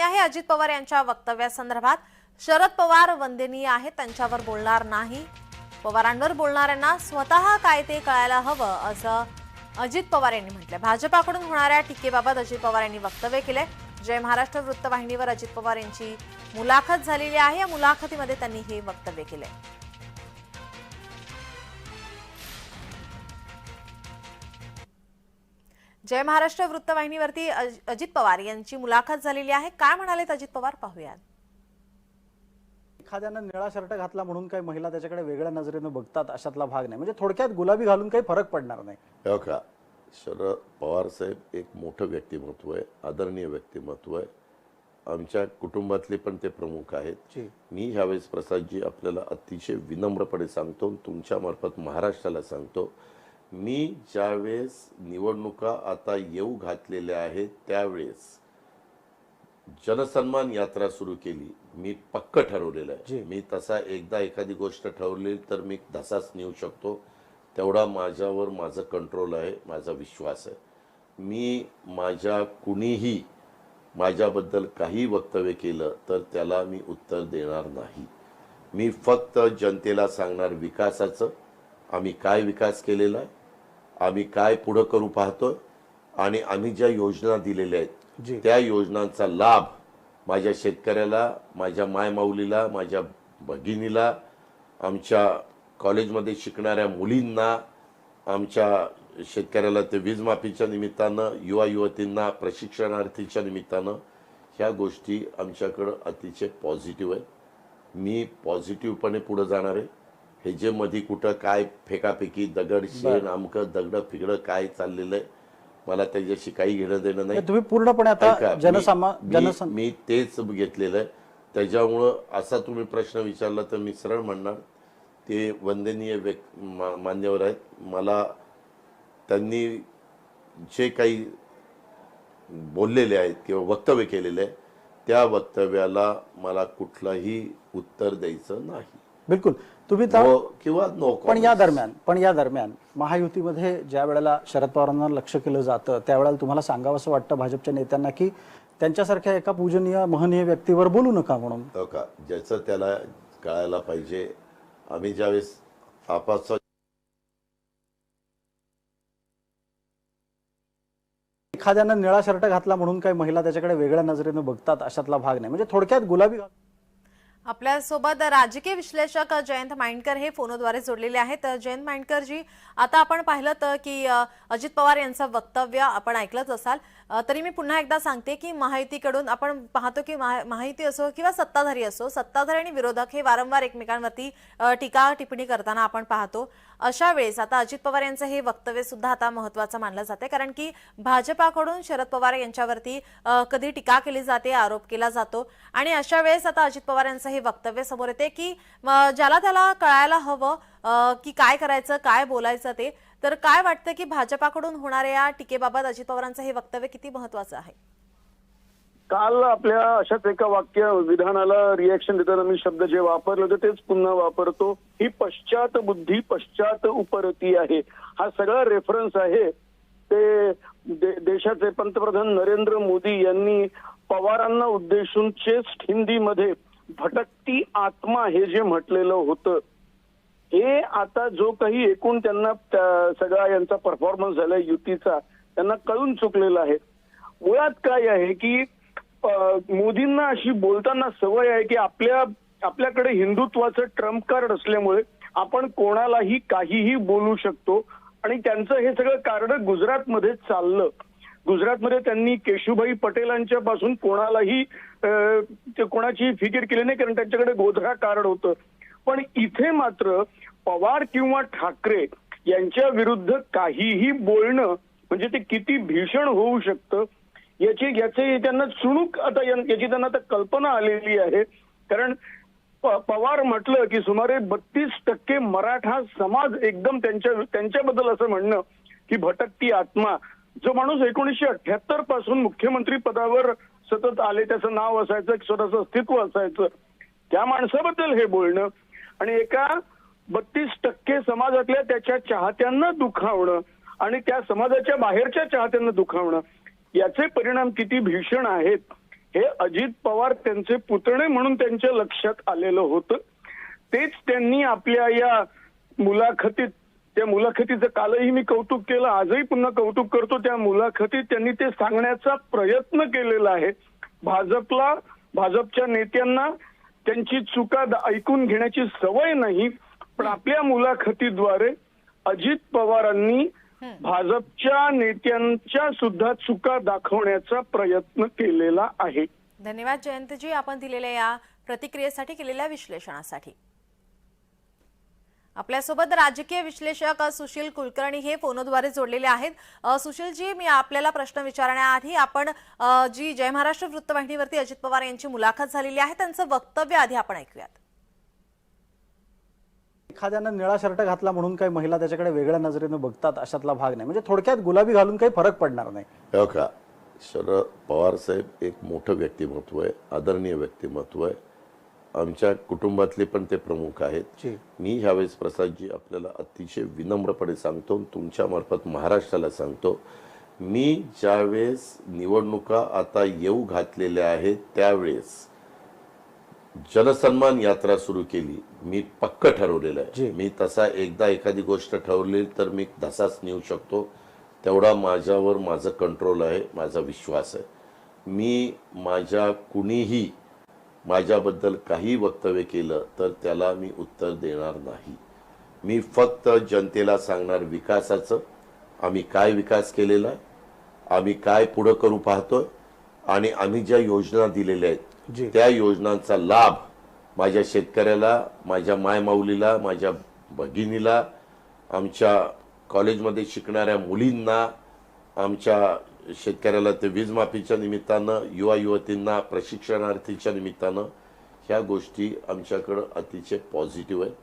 बातमी आहे. अजित पवार यांच्या वक्तव्यासंदर्भात शरद पवार वंदनीय आहेत. त्यांच्यावर बोलणार नाही. पवारांवर बोलणाऱ्यांना स्वतः काय ते कळायला हवं असं अजित पवार यांनी म्हटलं भाजपाकडून होणाऱ्या टीकेबाबत अजित पवार यांनी वक्तव्य केलंय. जय महाराष्ट्र वृत्तवाहिनीवर अजित पवार यांची मुलाखत झालेली आहे. या मुलाखतीमध्ये त्यांनी हे वक्तव्य केलंय. जय महाराष्ट्र वृत्तवाहिनीवरती अज- अजित पवार यांची मुलाखत झालेली आहे. काय म्हणालेत अजित पवार? पाहूयात. एखाद्यानं निळा शर्ट घातला म्हणून काही महिला त्याच्याकडे वेगळ्या नजरेनं बघतात अशातला भाग नाही. म्हणजे थोडक्यात गुलाबी घालून काही फरक पडणार नाही. हो का शरद पवार साहेब एक मोठं व्यक्तिमत्व आहे आदरणीय व्यक्तिमत्व आहे. आमच्या कुटुंबातले पण ते प्रमुख आहेत. जी. मी ह्यावेळेस प्रसादजी आपल्याला अतिशय विनम्रपणे सांगतो तुमच्या मार्फत महाराष्ट्राला सांगतो मी ज्यावेळेस निवडणुका आता येऊ घातलेल्या आहेत त्यावेळेस जनसन्मान यात्रा सुरू केली. मी पक्क ठरवलेलं. आहे. मी तसा एकदा एखादी गोष्ट ठरवली तर मी तसाच नेऊ शकतो. तेवढा माझ्यावर माझं कंट्रोल आहे माझा विश्वास आहे. मी माझ्या कुणीही माझ्याबद्दल काही वक्तव्य केलं तर त्याला मी उत्तर देणार नाही. मी फक्त जनतेला सांगणार विकासाचं. आम्ही काय विकास केलेला आहे? आम्ही काय पुढं करू पाहतोय आणि आम्ही ज्या योजना दिलेल्या. आहेत त्या योजनांचा लाभ माझ्या शेतकऱ्याला माझ्या मायमाऊलीला माझ्या भगिनीला आमच्या कॉलेजमध्ये शिकणाऱ्या मुलींना आमच्या शेतकऱ्याला ते वीज माफीच्या निमित्तानं युवा युवतींना प्रशिक्षणार्थीच्या निमित्तानं ह्या गोष्टी आमच्याकडं अतिशय पॉझिटिव्ह आहेत मी पॉझिटिव्हपणे पुढे जाणार आहे हे मधी कुठं काय फेकाफेकी दगड शेण आमकं दगड फिगडं काय चाललेलं आहे मला त्याच्याशी काही घेणं देणं नाही. तुम्ही पूर्णपणे आता जनसामा मी- जनसं मी तेच घेतलेलं आहे. त्याच्यामुळं असा तुम्ही प्रश्न विचारला तर मी सरळ म्हणणार ते वंदनीय व्यक् मान्यवर आहेत. मला त्यांनी जे काही बोललेले आहेत किंवा वक्तव्य केलेले आहे त्या वक्तव्याला मला कुठलंही उत्तर द्यायचं नाही. बिलकुल. तुम्ही नो किंवा नो पण या दरम्यान पण या दरम्यान महायुतीमध्ये ज्या वेळेला शरद पवारांना लक्ष केलं जातं त्यावेळेला तुम्हाला सांगावं असं वाटतं भाजपच्या नेत्यांना की त्यांच्यासारख्या एका पूजनीय महनीय व्यक्तीवर बोलू नका म्हणून? हो का? ज्याचं त्याला कळायला पाहिजे. आम्ही ज्यावेळेस आपापसात एखाद्यानं निळा शर्ट घातला म्हणून काही महिला त्याच्याकडे वेगळ्या नजरेनं बघतात अशातला भाग नाही. म्हणजे थोडक्यात गुलाबी आपल्यासोबत राजकीय विश्लेषक जयंत माइंडकर हे फोनद्वारे जोडलेले आहेत. जयंत माइंडकर जी आता आपण पाहिलं तर की अजित पवार यांचं वक्तव्य आपण ऐकलंच असाल. तरी मी पुन्हा एकदा सांगते की महायुतीकडून आपण पाहतो की माहिती असो किंवा सत्ताधारी असो सत्ताधारी आणि विरोधक हे वारंवार एकमेकांवरती टीका टिप्पणी करताना आपण पाहतो. अशा वेळेस आता अजित पवार यांचं हे वक्तव्य सुद्धा आता महत्वाचं मानलं जाते. कारण की भाजपाकडून शरद पवार यांच्यावरती कधी टीका केली जाते आरोप केला जातो. आणि अशा वेळेस आता अजित पवार यांचं हे वक्तव्य समोर येते की ज्याला त्याला कळायला हवं की काय करायचं काय बोलायचं ते तर काय वाटतं की भाजपाकडून होणाऱ्या या टीकेबाबत अजित पवारांचं हे वक्तव्य किती महत्वाचं आहे? काल आपल्या अशाच एका वाक्य विधानाला रिएक्शन देताना मी शब्द जे वापरले होते तेच पुन्हा वापरतो. ही पश्चात बुद्धी पश्चात उपरती आहे. हा सगळा रेफरन्स आहे. ते दे- देशाचे पंतप्रधान नरेंद्र मोदी यांनी पवारांना उद्देशून चेस्ट हिंदीमध्ये भटकती आत्मा हे जे म्हटलेलं होतं हे आता जो काही एकूण त्यांना त्या- सगळा यांचा परफॉर्मन्स झालाय युतीचा त्यांना कळून चुकलेला आहे. मुळात काय आहे की मोदींना अशी बोलताना सवय आहे की आपल्या आपल्याकडे हिंदुत्वाचं ट्रम्प कार्ड असल्यामुळे आपण कोणालाही काहीही बोलू शकतो. आणि त्यांचं हे सगळं कार्ड गुजरातमध्ये चाललं. गुजरातमध्ये त्यांनी केशुभाई पटेलांच्या पासून कोणालाही कोणाची फिकीर केली नाही कारण त्यांच्याकडे गोधरा कार्ड होतं. पण इथे मात्र पवार किंवा ठाकरे यांच्या विरुद्ध काहीही बोलणं म्हणजे ते किती भीषण होऊ शकतं याची याचे त्यांना चुणूक आता याची त्यांना आता कल्पना आलेली आहे. कारण पवार म्हटलं की सुमारे बत्तीस टक्के मराठा समाज एकदम त्यांच्या त्यांच्याबद्दल असं म्हणणं की भटकती आत्मा. जो माणूस एकोणीसशे अठ्याहत्तरपासून मुख्यमंत्री पदावर सतत आले त्याचं नाव असायचं स्वतःचं अस्तित्व असायचं. त्या माणसाबद्दल हे बोलणं आणि एका बत्तीस टक्के समाजातल्या त्याच्या चाहत्यांना दुखावणं आणि त्या समाजाच्या बाहेरच्या चाहत्यांना दुखावणं. याचे परिणाम किती भीषण आहेत हे अजित पवार त्यांचे पुतणे म्हणून त्यांच्या लक्षात आलेलं होतं. तेच त्यांनी आपल्या या मुलाखतीत त्या मुलाखतीचं कालही मी कौतुक केलं आजही पुन्हा कौतुक करतो. त्या मुलाखतीत त्यांनी ते सांगण्याचा प्रयत्न केलेला आहे. भाजपला भाजपच्या नेत्यांना त्यांची चुका ऐकून घेण्याची सवय नाही पण आपल्या मुलाखतीद्वारे अजित पवारांनी भाजपच्या नेत्यांच्या सुद्धा चुका दाखवण्याचा प्रयत्न केलेला आहे. धन्यवाद जयंतजी. आपण दिलेल्या या प्रतिक्रियेसाठी केलेल्या विश्लेषणासाठी. आपल्यासोबत राजकीय विश्लेषक सुशील कुलकर्णी हे फोनद्वारे जोडलेले आहेत. सुशीलजी मी आपल्याला प्रश्न विचारण्याआधी आपण जी जय महाराष्ट्र वृत्तवाहिनीवरती अजित पवार यांची मुलाखत झालेली आहे त्यांचं वक्तव्य आधी आपण ऐकूयात. एखाद्यानं निळा शर्ट घातला म्हणून काही महिला त्याच्याकडे वेगळ्या नजरेनं बघतात अशातला भाग नाही. म्हणजे थोडक्यात गुलाबी घालून काही फरक पडणार नाही. हो का? शरद पवार साहेब एक मोठं व्यक्तिमत्व आहे आदरणीय व्यक्तिमत्व आहे. आमच्या कुटुंबातले पण ते प्रमुख आहेत. मी ह्यावेळेस प्रसादजी आपल्याला अतिशय विनम्रपणे सांगतो तुमच्या मार्फत महाराष्ट्राला सांगतो मी ज्यावेळेस निवडणुका आता येऊ घातलेल्या आहेत त्यावेळेस जनसन्मान यात्रा सुरू केली. मी पक्क ठरवलेलं जी. आहे मी तसा एकदा एखादी गोष्ट ठरवली तर मी तसाच नेऊ शकतो. तेवढा माझ्यावर माझं कंट्रोल आहे माझा विश्वास आहे. मी माझ्या कुणीही माझ्याबद्दल काही वक्तव्य केलं तर त्याला मी उत्तर देणार नाही. मी फक्त जनतेला सांगणार विकासाचं. आम्ही काय विकास केलेला आहे? आम्ही काय पुढं करू पाहतोय? आणि आम्ही ज्या योजना दिलेल्या. आहेत त्या योजनांचा लाभ माझ्या शेतकऱ्याला माझ्या मायमाऊलीला माझ्या भगिनीला आमच्या कॉलेजमध्ये शिकणाऱ्या मुलींना आमच्या शेतकऱ्याला ते वीज माफीच्या निमित्तानं युवा युवतींना प्रशिक्षणार्थीच्या निमित्तानं ह्या गोष्टी आमच्याकडं अतिशय पॉझिटिव्ह आहेत.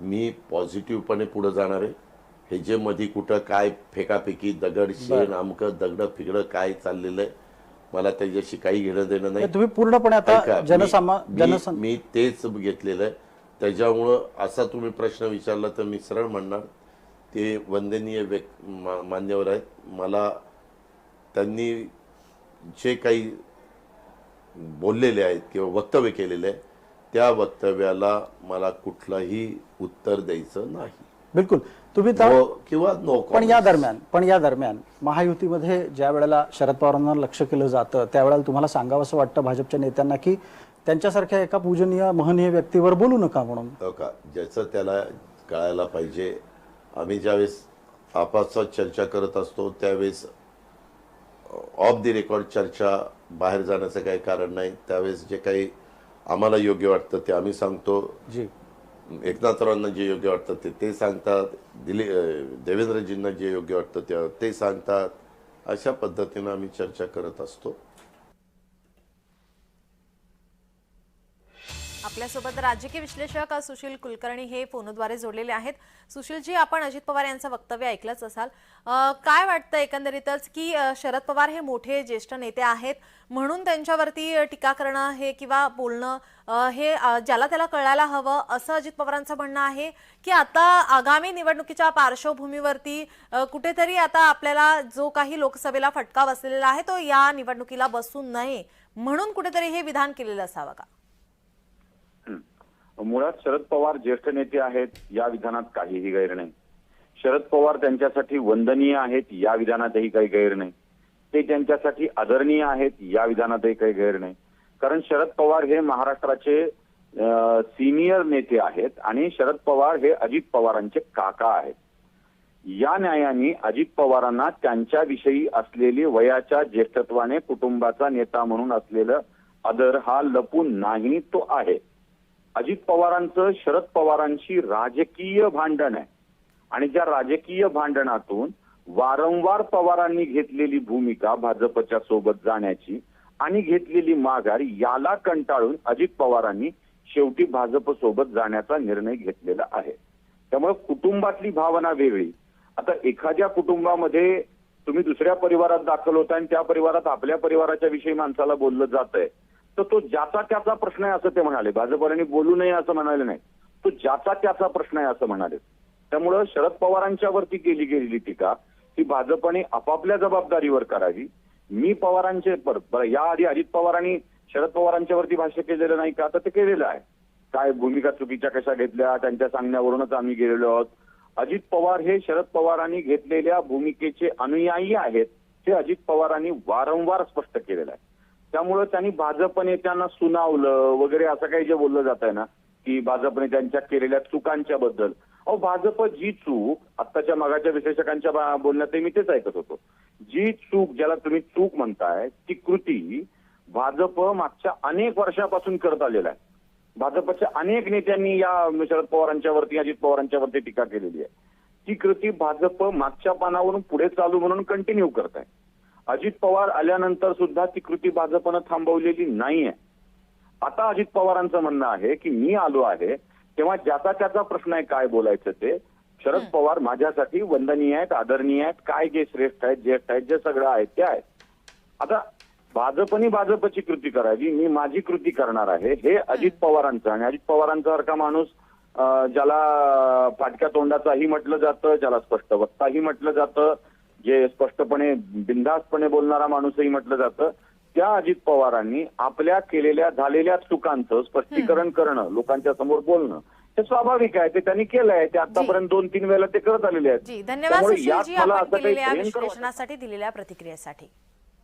मी पॉझिटिव्हपणे पुढे जाणार आहे. हे जे मधी कुठं काय फेकाफेकी दगड शेण आमकं दगड फिगडं काय चाललेलं आहे मला त्याच्याशी काही घेणं देणं नाही. तुम्ही पूर्णपणे आता जनसामा मी- जनसं मी तेच घेतलेलं आहे. त्याच्यामुळं असा तुम्ही प्रश्न विचारला तर मी सरळ म्हणणार. ते वंदनीय व्यक् मान्यवर आहेत. मला त्यांनी जे काही बोललेले आहेत किंवा वक्तव्य केलेले आहे त्या वक्तव्याला मला कुठलंही उत्तर द्यायचं नाही. बिलकुल. तुम्ही किंवा पण या दरम्यान पण या दरम्यान महायुतीमध्ये ज्या वेळेला शरद पवारांना लक्ष केलं जातं त्यावेळेला तुम्हाला सांगावंसं वाटतं भाजपच्या नेत्यांना की त्यांच्यासारख्या एका पूजनीय महनीय व्यक्तीवर बोलू नका म्हणून? हो ज्याचं त्याला कळायला पाहिजे. आम्ही ज्यावेळेस आपापसात चर्चा करत असतो त्यावेळेस ऑफ दी रेकॉर्ड चर्चा बाहेर जाण्याचं काही कारण नाही. त्यावेळेस जे काही आम्हाला योग्य वाटतं ते आम्ही सांगतो. जी. एकनाथरावांना जे योग्य वाटतं ते ते सांगतात दिली देवेंद्रजींना जे योग्य वाटतं त्या ते सांगतात. अशा पद्धतीनं आम्ही चर्चा करत असतो. आपल्यासोबत राजकीय विश्लेषक सुशील कुलकर्णी हे फोनद्वारे जोडलेले आहेत. सुशीलजी आपण अजित पवार यांचं वक्तव्य ऐकलंच असाल. काय वाटतं एकंदरीतच की शरद पवार हे मोठे ज्येष्ठ नेते आहेत म्हणून त्यांच्यावरती टीका करणं हे किंवा बोलणं हे ज्याला त्याला कळायला हवं असं अजित पवारांचं म्हणणं आहे की आता आगामी निवडणुकीच्या पार्श्वभूमीवरती कुठेतरी आता आपल्याला जो काही लोकसभेला फटका बसलेला आहे तो या निवडणुकीला बसू नये म्हणून कुठेतरी हे विधान केलेलं असावं का? मुळात शरद पवार ज्येष्ठ नेते आहेत या विधानात काहीही गैर नाही. शरद पवार त्यांच्यासाठी वंदनीय आहेत या विधानातही काही गैर नाही. ते त्यांच्यासाठी आदरणीय आहेत या विधानातही काही गैर नाही. कारण शरद पवार हे महाराष्ट्राचे सिनियर नेते आहेत आणि शरद पवार हे अजित पवारांचे काका आहेत. या न्यायाने अजित पवारांना त्यांच्याविषयी असलेली वयाच्या ज्येष्ठत्वाने कुटुंबाचा नेता म्हणून असलेलं आदर हा लपून नाही तो आहे. अजित पवारांचं शरद पवारांशी राजकीय भांडण आहे. आणि ज्या राजकीय भांडणातून वारंवार पवारांनी घेतलेली भूमिका भाजपच्या सोबत जाण्याची आणि घेतलेली माघार याला कंटाळून अजित पवारांनी शेवटी भाजप सोबत जाण्याचा निर्णय घेतलेला आहे. त्यामुळे कुटुंबातली भावना वेगळी. आता एखाद्या कुटुंबामध्ये तुम्ही दुसऱ्या परिवारात दाखल होता आणि त्या परिवारात आपल्या परिवाराच्या विषयी माणसाला बोललं जात आहे तर तो ज्याचा त्याचा प्रश्न आहे असं ते म्हणाले. भाजपवाल्यांनी बोलू नये असं म्हणाले नाही. तो ज्याचा त्याचा प्रश्न आहे असं म्हणाले. त्यामुळं शरद पवारांच्या वरती केली गेलेली टीका ही भाजपने आपापल्या जबाबदारीवर करावी. मी पवारांचे याआधी अजित पवारांनी शरद पवारांच्यावरती भाष्य केलेलं नाही का? तर ते केलेलं आहे. काय भूमिका चुकीच्या कशा घेतल्या? त्यांच्या सांगण्यावरूनच आम्ही गेलेलो आहोत. अजित पवार हे शरद पवारांनी घेतलेल्या भूमिकेचे अनुयायी आहेत हे अजित पवारांनी वारंवार स्पष्ट केलेलं आहे. त्यामुळं त्यांनी भाजप नेत्यांना सुनावलं वगैरे असं काही जे बोललं जात आहे ना की भाजपने त्यांच्या केलेल्या चुकांच्या बद्दल. अहो भाजप जी चूक आत्ताच्या मागाच्या विश्लेषकांच्या बोलण्यात मी तेच ऐकत होतो. जी चूक ज्याला तुम्ही चूक म्हणताय ती कृती भाजप मागच्या अनेक वर्षापासून करत आलेला आहे. भाजपच्या अनेक नेत्यांनी या शरद पवारांच्यावरती अजित पवारांच्यावरती टीका केलेली आहे. ती कृती भाजप मागच्या पानावरून पुढे चालू म्हणून कंटिन्यू करत आहे. अजित पवार आल्यानंतर सुद्धा ती कृती भाजपनं थांबवलेली नाहीये. आता अजित पवारांचं म्हणणं आहे की मी आलो आहे तेव्हा ज्याचा त्याचा प्रश्न आहे काय बोलायचं ते शरद पवार माझ्यासाठी वंदनीय आहेत आदरणीय आहेत काय जे श्रेष्ठ आहेत ज्येष्ठ आहेत जे सगळं आहे ते आहेत. आता भाजपनी भाजपची कृती करायची मी माझी कृती करणार आहे हे अजित पवारांचं आणि अजित पवारांसारखा माणूस ज्याला फाटक्या तोंडाचाही म्हटलं जातं ज्याला स्पष्ट वक्ताही म्हटलं जातं जे स्पष्टपणे बिंदास्तपणे बोलणारा माणूसही म्हटलं जातं त्या अजित पवारांनी आपल्या केलेल्या झालेल्या चुकांचं स्पष्टीकरण करणं लोकांच्या समोर बोलणं हे स्वाभाविक आहे. ते त्यांनी केलंय. ते आतापर्यंत दोन तीन वेळेला ते करत आलेले आहेत. धन्यवाद दिलेल्या प्रतिक्रियेसाठी.